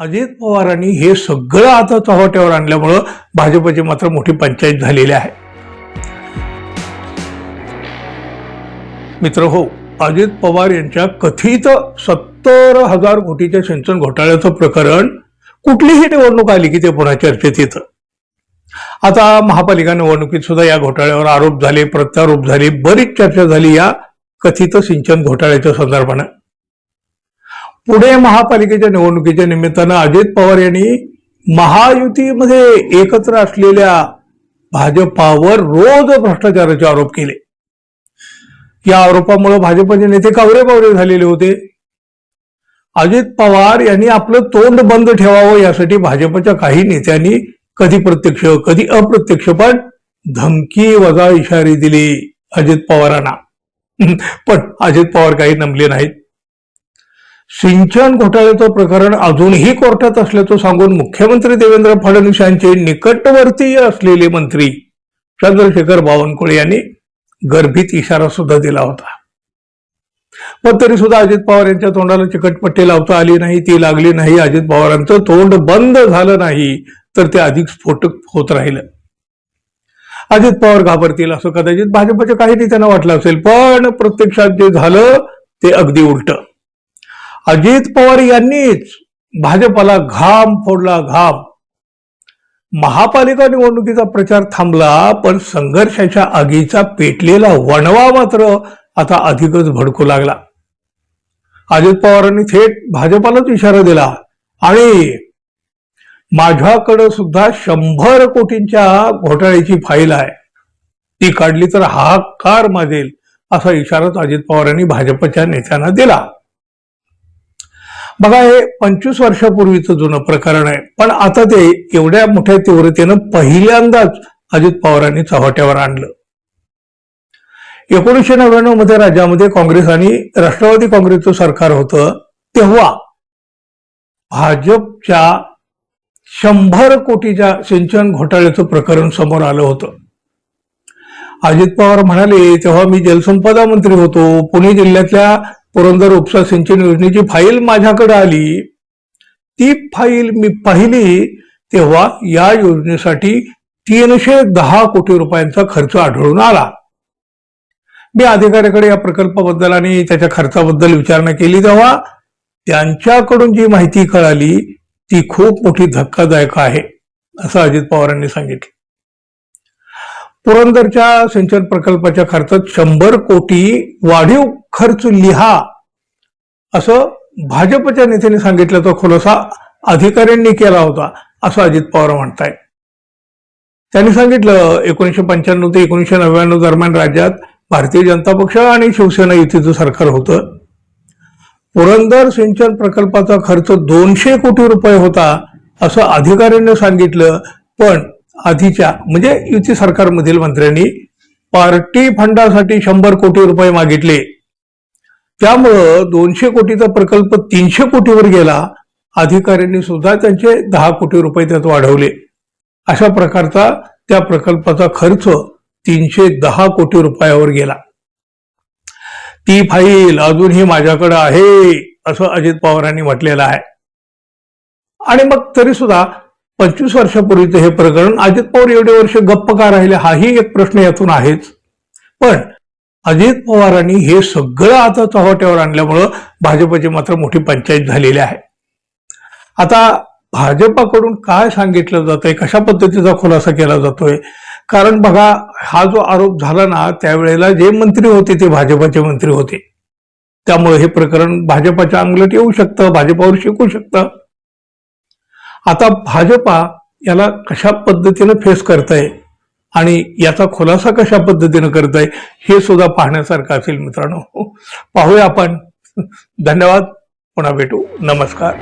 अजित पवारांनी हे सगळं आता चव्हाट्यावर आणल्यामुळं भाजपची मात्र मोठी पंचायत झालेली आहे. मित्र हो अजित पवार यांच्या कथित सत्तर हजार कोटीच्या सिंचन घोटाळ्याचं प्रकरण कुठलीही निवडणूक आली की ते पुन्हा चर्चेत येतं. आता महापालिका निवडणुकीत सुद्धा या घोटाळ्यावर आरोप झाले प्रत्यारोप झाले बरीच चर्चा झाली या कथित सिंचन घोटाळ्याच्या संदर्भानं. पुणे महापालिकेच्या निवडणुकीच्या निमित्तानं अजित पवार यांनी महायुतीमध्ये एकत्र असलेल्या भाजपावर रोज भ्रष्टाचाराचे आरोप केले. या आरोपामुळे भाजपचे नेते कावरे बावरे झालेले होते. अजित पवार यांनी आपलं तोंड बंद ठेवावं यासाठी भाजपच्या काही नेत्यांनी कधी प्रत्यक्ष कधी अप्रत्यक्ष पण धमकी वजा इशारे दिले अजित पवारांना. पण अजित पवार काही नमले नाहीत. सिंचन घोटाळ्याचं प्रकरण अजूनही कोर्टात असल्याचं सांगून मुख्यमंत्री देवेंद्र फडणवीस यांचे निकटवर्तीय असलेले मंत्री चंद्रशेखर बावनकुळे यांनी गर्भित इशारा सुद्धा दिला होता. पण तरी सुद्धा अजित पवार यांच्या तोंडाला चिकटपट्टी लावता आली नाही ती लागली नाही. अजित पवारांचं तोंड बंद झालं नाही तर ते अधिक स्फोटक होत राहिलं. अजित पवार घाबरतील असं कदाचित भाजपच्या काही नेत्यांना वाटलं असेल पण प्रत्यक्षात जे झालं ते अगदी उलट. अजित पवार यांनीच भाजपाला घाम फोडला घाम. महापालिका निवडणुकीचा प्रचार थांबला पण संघर्षाच्या आगीचा पेटलेला वणवा मात्र आता अधिकच भडकू लागला. अजित पवारांनी थेट भाजपालाच इशारा दिला. आणि माझ्याकडं सुद्धा शंभर कोटींच्या घोटाळ्याची फाईल आहे. ती काढली तर हाकार माजेल असा इशाराच अजित पवारांनी भाजपच्या नेत्यांना दिला. बघा हे पंचवीस वर्षापूर्वीचं जुनं प्रकरण आहे. पण आता ते एवढ्या मोठ्या तीव्रतेनं पहिल्यांदाच अजित पवारांनी चव्हाट्यावर आणलं. एकोणीसशे नव्याण्णवमध्ये राज्यामध्ये काँग्रेस आणि राष्ट्रवादी काँग्रेसचं सरकार होतं तेव्हा भाजपच्या शंभर कोटीच्या सिंचन घोटाळ्याचं प्रकरण समोर आलं होतं. अजित पवार म्हणाले तेव्हा मी जलसंपदा मंत्री होतो. पुणे जिल्ह्यातल्या पुरंदर उपसा सिंचन योजनेची फाईल माझ्याकडे आली. ती फाईल मी पाहिली तेव्हा या योजनेसाठी तीनशे दहा कोटी रुपयांचा खर्च आढळून आला. मी अधिकाऱ्याकडे या प्रकल्पाबद्दल आणि त्याच्या खर्चाबद्दल विचारणा केली तेव्हा त्यांच्याकडून जी माहिती कळाली ती खूप मोठी धक्कादायक आहे असं अजित पवारांनी सांगितलं. पुरंदरच्या सिंचन प्रकल्पाच्या खर्चात शंभर कोटी वाढीव खर्च लिहा असं भाजपच्या नेत्याने सांगितल्याचा खुलासा अधिकाऱ्यांनी केला होता असं अजित पवार म्हणतायत त्यांनी सांगितलं एकोणीशे पंच्याण्णव ते एकोणीशे नव्याण्णव दरम्यान राज्यात भारतीय जनता पक्ष आणि शिवसेना युतीचं सरकार होतं. पुरंदर सिंचन प्रकल्पाचा खर्च दोनशे कोटी रुपये होता असं अधिकाऱ्यांनी सांगितलं. पण आधीच्या म्हणजे युती सरकारमधील मंत्र्यांनी पार्टी फंडासाठी शंभर कोटी रुपये मागितले. त्यामुळं दोनशे कोटीचा प्रकल्प तीनशे कोटीवर गेला अधिकाऱ्यांनी सुद्धा त्यांचे दहा कोटी रुपये त्यात वाढवले. अशा प्रकारचा त्या प्रकल्पाचा खर्च तीनशे दहा कोटी रुपयावर गेला. ती फाईल अजूनही माझ्याकडे आहे असं अजित पवारांनी म्हटलेलं आहे. आणि मग तरी सुद्धा पंचवीस वर्षापूर्वीचं हे प्रकरण अजित पवार एवढे वर्ष गप्प का राहिले हाही एक प्रश्न यातून आहेच. पण अजित पवारांनी हे सगळं आता चव्हाट्यावर आणल्यामुळं भाजपची मात्र मोठी पंचायत झालेली आहे. आता भाजपाकडून काय सांगितलं जातंय कशा पद्धतीचा खुलासा केला जातोय? कारण बघा हा जो आरोप झाला ना त्यावेळेला जे मंत्री होते ते भाजपाचे मंत्री होते. त्यामुळे हे प्रकरण भाजपाच्या अंगलट येऊ शकतं भाजपावर शिकू शकतं. आता भाजपा याला कशा पद्धतीनं फेस करताय आणि याचा खुलासा कशा पद्धतीनं करताय हे सुद्धा पाहण्यासारखं असेल मित्रांनो. पाहूया आपण. धन्यवाद. पुन्हा भेटू. नमस्कार.